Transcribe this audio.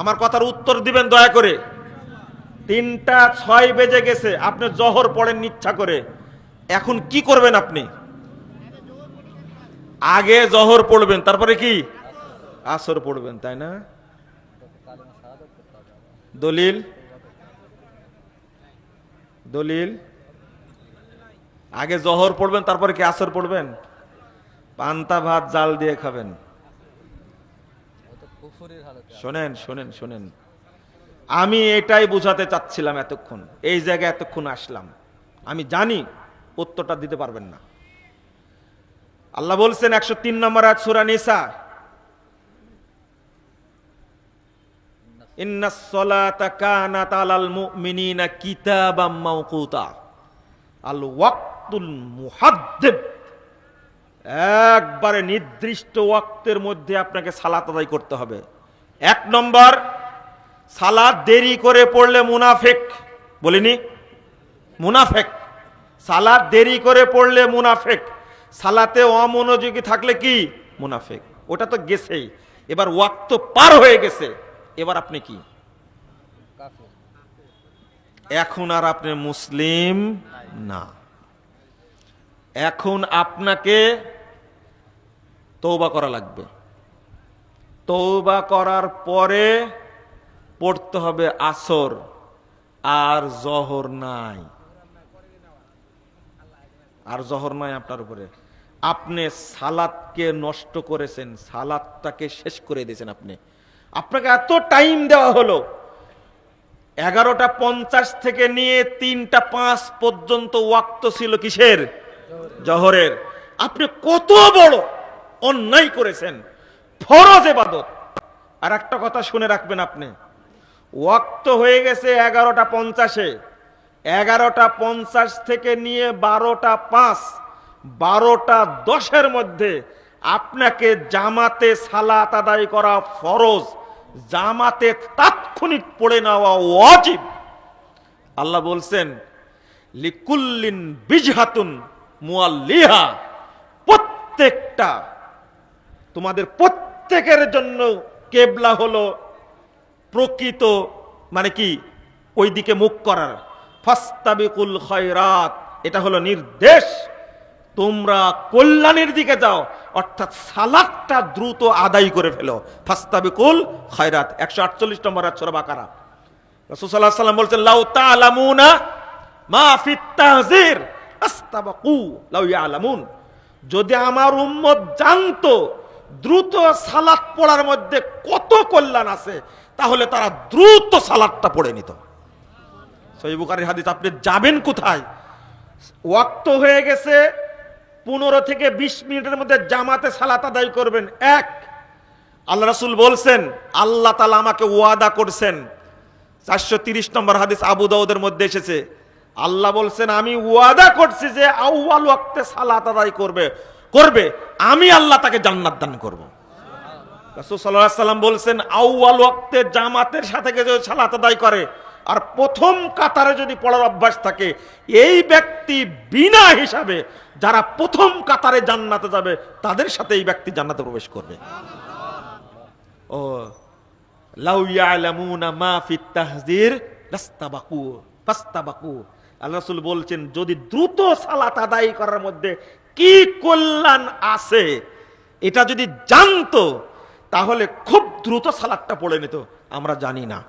আমার কথার উত্তর দিবেন দয়া করে। তিনটা ছয় বেজে গেছে, আপনি জহর পড়েন ইচ্ছা করে। এখন কি করবেন আপনি? আগে জহর পড়বেন, তারপরে কি? আসর পড়বেন, তাই না? দলিল? দলিল? আগে জহর পড়বেন, তারপরে কি আসর পড়বেন? পান্তা ভাত জাল দিয়ে খাবেন। শোনেন শোনেন শোনেন। আমি এটাই বোঝাতে চাচ্ছিলাম এতক্ষণ। এই জায়গায় এতক্ষণ আসলাম। আমি জানি উত্তরটা দিতে পারবেন না। আল্লাহ বলছেন একশো তিন নম্বর আজ সুরা নিসা। কিতাবাম আল ওয়াক্তুল মুহাদ্দিব একবারে নির্দিষ্ট ওয়াক্তের মধ্যে আপনাকে সালাত আদায় করতে হবে। এক নম্বর সালাদ দেরি করে পড়লে মুনাফেক। বলিনি? মুনাফেক। সালাদ দেরি করে পড়লে মুনাফেক। সালাতে অমনোযোগী থাকলে কি? মুনাফেক। ওটা তো গেছেই। এবার ওয়াক্ত পার হয়ে গেছে। এবার আপনি কি? এখন আর আপনি মুসলিম না। এখন আপনাকে তৌবা করা লাগবে। তৌবা করার পরে পড়তে হবে আসর, আর জহর নাই। আর জহর নাই আপনার উপরে। আপনি সালাদকে নষ্ট করেছেন, সালাদটাকে শেষ করে দিয়েছেন আপনি। আপনাকে এত টাইম দেওয়া হলো। এগারোটা পঞ্চাশ থেকে নিয়ে তিনটা পাঁচ পর্যন্ত ওয়াক্ত ছিল কিসের? জহরের। আপনি কত বড়? অন্যায় করেছেন। ফরজ এবাদত। আর একটা কথা শুনে রাখবেন আপনি। ওয়াক্ত হয়ে গেছে এগারোটা পঞ্চাশে। এগারোটা পঞ্চাশ থেকে নিয়ে বারোটা পাঁচ। বারোটা দশের মধ্যে আপনাকে জামাতে সালাত আদায় করা ফরজ। জামাতে তাৎক্ষণিক পড়ে নেওয়া ওয়াজিব। আল্লাহ বলছেন, লিকুল্লিন বিজহাতুন মুয়াল্লিহা প্রত্যেকটা তোমাদের প্রত্যেকের জন্য কেবলা হলো প্রকৃত মানে কি? ওই দিকে মুখ করার। ফাস্তাবিকুল খয়রাত, এটা হলো নির্দেশ। তোমরা কল্যাণের দিকে যাও, অর্থাৎ সালাদটা দ্রুত আদায় করে ফেলো। ফাস্তাবিকুল খয়রাত, একশো আটচল্লিশ নম্বর আচ্ছরা বাকারা। রসুল্লাহ সাল্লাম বলছেন, লাউ তালামুনা মা ফিত তাহজির, আস্তাবাকু লাউ যদি আমার উম্মত জানতো দ্রুত সালাত পড়ার মধ্যে কত কল্যাণ আছে, তাহলে তারা দ্রুত সালাদটা পড়ে নিত। সহি বুখারীর হাদিস, আপনি যাবেন কোথায়? ওয়াক্ত হয়ে গেছে, পনেরো থেকে বিশ মিনিটের মধ্যে জামাতে সালাত আদায় করবেন, এক। আল্লাহ রাসূল বলছেন, আল্লাহ তালা আমাকে ওয়াদা করছেন। চারশো তিরিশ নম্বর হাদিস আবু দাউদের মধ্যে এসেছে। আল্লাহ বলছেন, আমি ওয়াদা করছি যে আউয়াল ওয়াক্তে সালাত আদায় করবে। করবে, আমি আল্লাহ তাকে জান্নাত দান করব। রাসূল সাল্লাল্লাহু সাল্লাম বলছেন, আউয়াল ওয়াক্তে জামাতের সাথে যদি সালাত আদায় করে, আর প্রথম কাতারে যদি পড়ার অভ্যাস থাকে, এই ব্যক্তি বিনা হিসাবে যারা প্রথম কাতারে জান্নাতে যাবে, তাদের সাথে এই ব্যক্তি জান্নাতে প্রবেশ করবে। ও, লাউ ইয়ালামুনা মা ফিত তাহজির লাস্তাবাকু, ফাস্তাবাকু। আল্লাহ বলছেন, যদি দ্রুত সালাত আদায় করার মধ্যে কি কল্যাণ আছে? এটা যদি জানতো, তাহলে খুব দ্রুত সালাদটা পড়ে নিত। আমরা জানি না।